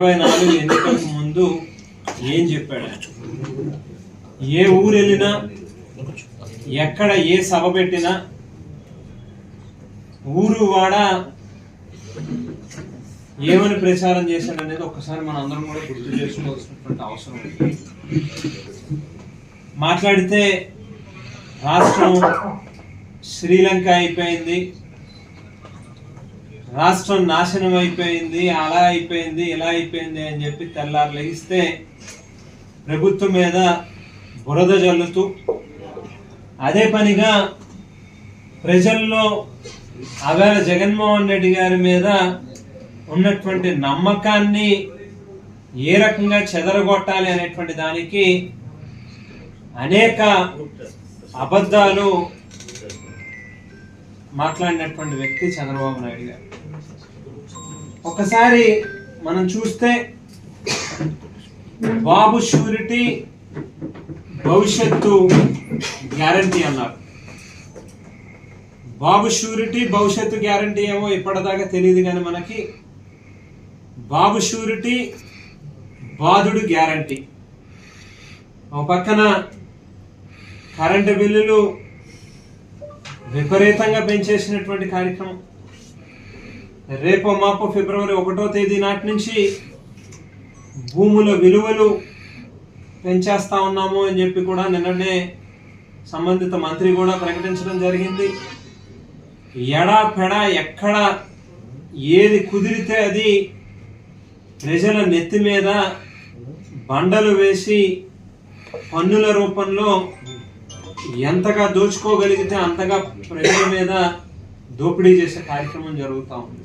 ఇరవై నాలుగు ఎన్నికలకు ముందు ఏం చెప్పాడు? ఏ ఊరు వెళ్ళినా ఎక్కడ ఏ సభ పెట్టినా ఊరు వాడ ఏమని ప్రచారం చేశాడు అనేది ఒక్కసారి మన అందరం కూడా గుర్తు చేసుకోవాల్సినటువంటి అవసరం ఉంది. మాట్లాడితే రాష్ట్రం శ్రీలంక అయిపోయింది. రాష్ట్రం నాశనం అయిపోయింది అలా అయిపోయింది ఇలా అయిపోయింది అని చెప్పి తెల్లారు లెగిస్తే ప్రభుత్వం మీద బురద జల్లుతూ అదే పనిగా ప్రజల్లో అవేళ జగన్మోహన్ రెడ్డి గారి మీద ఉన్నటువంటి నమ్మకాన్ని ఏ రకంగా చెదరగొట్టాలి అనేటువంటి దానికి అనేక అబద్ధాలు మాట్లాడినటువంటి వ్యక్తి చంద్రబాబు నాయుడు గారు. ఒకసారి మనం చూస్తే బాబు షూరిటీ భవిష్యత్తు గ్యారంటీ అన్నారు. బాబు షూరిటీ భవిష్యత్తు గ్యారంటీ ఏమో ఇప్పటిదాకా తెలియదు కానీ మనకి బాబు షూరిటీ బాధుడు గ్యారంటీ. ఒక పక్కన కరెంటు బిల్లులు విపరీతంగా పెంచేసినటువంటి కార్యక్రమం. రేపు మాపు ఫిబ్రవరి ఒకటో తేదీ నాటి నుంచి భూముల విలువలు పెంచేస్తా ఉన్నాము అని చెప్పి కూడా నిన్ననే సంబంధిత మంత్రి కూడా ప్రకటించడం జరిగింది. ఎడా పెడ ఎక్కడ ఏది కుదిరితే అది ప్రజల నెత్తి మీద బండలు వేసి పన్నుల రూపంలో ఎంతగా దోచుకోగలిగితే అంతగా ప్రజల మీద దోపిడీ చేసే కార్యక్రమం జరుగుతూ ఉంది.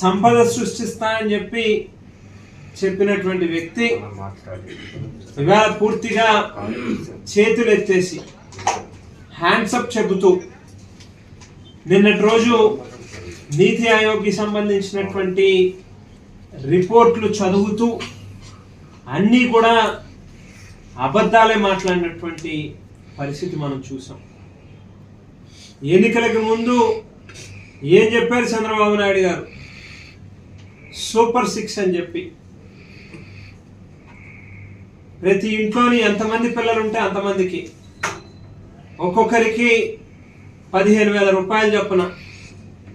సంపద సృష్టిస్తానని చెప్పి చెప్పినటువంటి వ్యక్తి ఇవాళ పూర్తిగా చేతులు ఎత్తేసి హ్యాండ్స్ అప్ చెబుతూ నిన్నటి రోజు నీతి ఆయోగ్కి సంబంధించినటువంటి రిపోర్ట్లు చదువుతూ అన్నీ కూడా అబద్ధాలే మాట్లాడినటువంటి పరిస్థితి మనం చూసాం. ఎన్నికలకు ముందు ఏం చెప్పారు చంద్రబాబు నాయుడు గారు? సూపర్ సిక్స్ అని చెప్పి. ప్రతి ఇంట్లోని ఎంతమంది పిల్లలు ఉంటే అంతమందికి. ఒక్కొక్కరికి పదిహేను వేల రూపాయలు చొప్పున.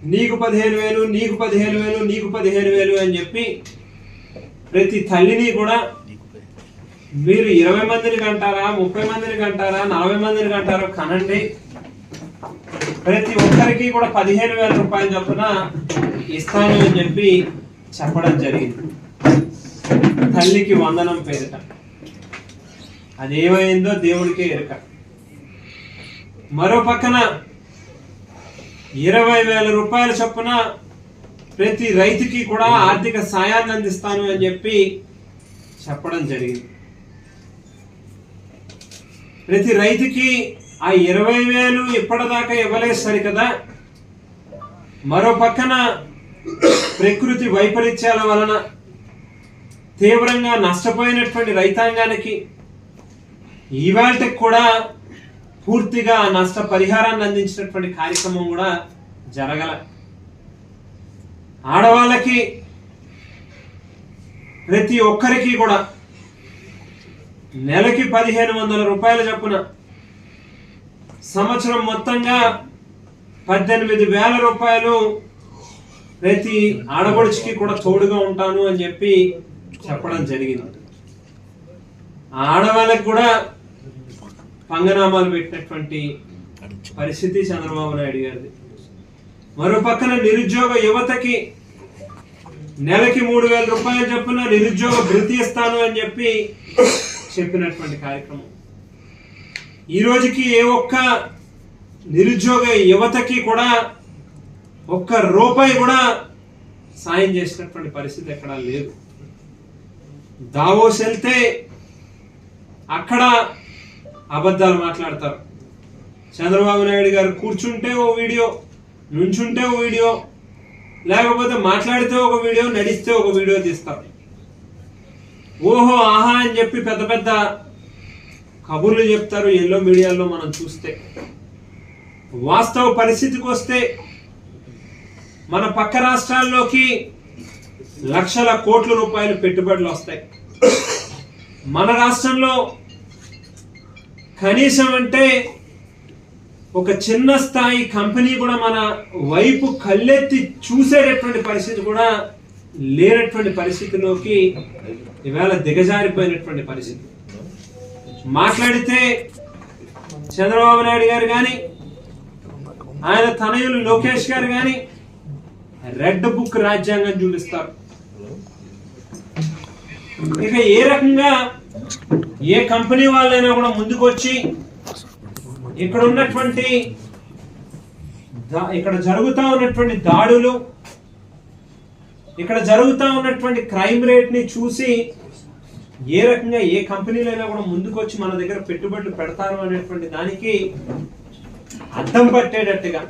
నీకు పదిహేను వేలు నీకు పదిహేను వేలు నీకు పదిహేను వేలు అని చెప్పి ప్రతి తల్లిని కూడా మీరు ఇరవై మందిని కంటారా ముప్పై మందిని కంటారా నలభై మందిని కంటారో కనండి. ప్రతి ఒక్కరికి కూడా పదిహేను వేల రూపాయలు చొప్పున ఇస్తాను అని చెప్పి చెప్పడం జరిగింది. తల్లికి వందనం పేరిట. అది ఏమైందో దేవుడికే ఎరుక. మరో పక్కన ఇరవై వేల రూపాయల చొప్పున ప్రతి రైతుకి కూడా ఆర్థిక సాయాన్ని అందిస్తాను అని చెప్పి చెప్పడం జరిగింది. ప్రతి రైతుకి ఆ ఇరవై వేలు ఇప్పటిదాకా ఇవ్వలేదు సరికదా మరో పక్కన ప్రకృతి వైపరీత్యాల వలన తీవ్రంగా నష్టపోయినటువంటి రైతాంగానికి ఇవాళకి కూడా పూర్తిగా నష్ట పరిహారాన్ని అందించినటువంటి కార్యక్రమం కూడా జరగల. ఆడవాళ్ళకి ప్రతి ఒక్కరికి కూడా నెలకి పదిహేను వందల రూపాయల చొప్పున సంవత్సరం మొత్తంగా పద్దెనిమిది వేల రూపాయలు ప్రతి ఆడపడుచుకి కూడా తోడుగా ఉంటాను అని చెప్పి చెప్పడం జరిగింది. ఆ ఆడవాళ్ళకి కూడా పంగనామాలు పెట్టినటువంటి పరిస్థితి చంద్రబాబు నాయుడు గారిది. మరో పక్కన నిరుద్యోగ యువతకి నెలకి మూడు వేల రూపాయలు చొప్పున నిరుద్యోగ భృతి ఇస్తాను అని చెప్పి చెప్పినటువంటి కార్యక్రమం. ఈ రోజుకి ఏ ఒక్క నిరుద్యోగ యువతకి కూడా ఒక్క రూపాయి కూడా సాయం చేసినటువంటి పరిస్థితి ఎక్కడా లేదు. దావోస్ వెళ్తే అక్కడ అబద్ధాలు మాట్లాడతారు. చంద్రబాబు నాయుడు గారు కూర్చుంటే ఓ వీడియో నుంచుంటే ఓ వీడియో లేకపోతే మాట్లాడితే ఒక వీడియో నడిస్తే ఒక వీడియో తీస్తారు. ఓహో ఆహా అని చెప్పి పెద్ద పెద్ద కబుర్లు చెప్తారు ఎల్లో మీడియాలో మనం చూస్తే. వాస్తవ పరిస్థితికి వస్తే మన పక్క రాష్ట్రాల్లోకి లక్షల కోట్ల రూపాయలు పెట్టుబడులు వస్తాయి. మన రాష్ట్రంలో కనీసం అంటే ఒక చిన్న స్థాయి కంపెనీ కూడా మన వైపు కళ్ళెత్తి చూసేటటువంటి పరిస్థితి కూడా లేనటువంటి పరిస్థితిలోకి ఇవాళ దిగజారిపోయినటువంటి పరిస్థితి. మాట్లాడితే చంద్రబాబు నాయుడు గారు కానీ ఆయన తనయులు లోకేష్ గారు కానీ రెడ్ బుక్ రాజ్యాంగం చూపిస్తారు. ఇక ఏ రకంగా ఏ కంపెనీ వాళ్ళైనా కూడా ముందుకు వచ్చి ఇక్కడ ఉన్నటువంటి ఇక్కడ జరుగుతూ ఉన్నటువంటి దాడులు ఇక్కడ జరుగుతూ ఉన్నటువంటి క్రైమ్ రేట్ని చూసి ఏ రకంగా ఏ కంపెనీలైనా కూడా ముందుకు వచ్చి మన దగ్గర పెట్టుబడులు పెడతారు అనేటువంటి దానికి అర్థం పట్టేటట్టుగా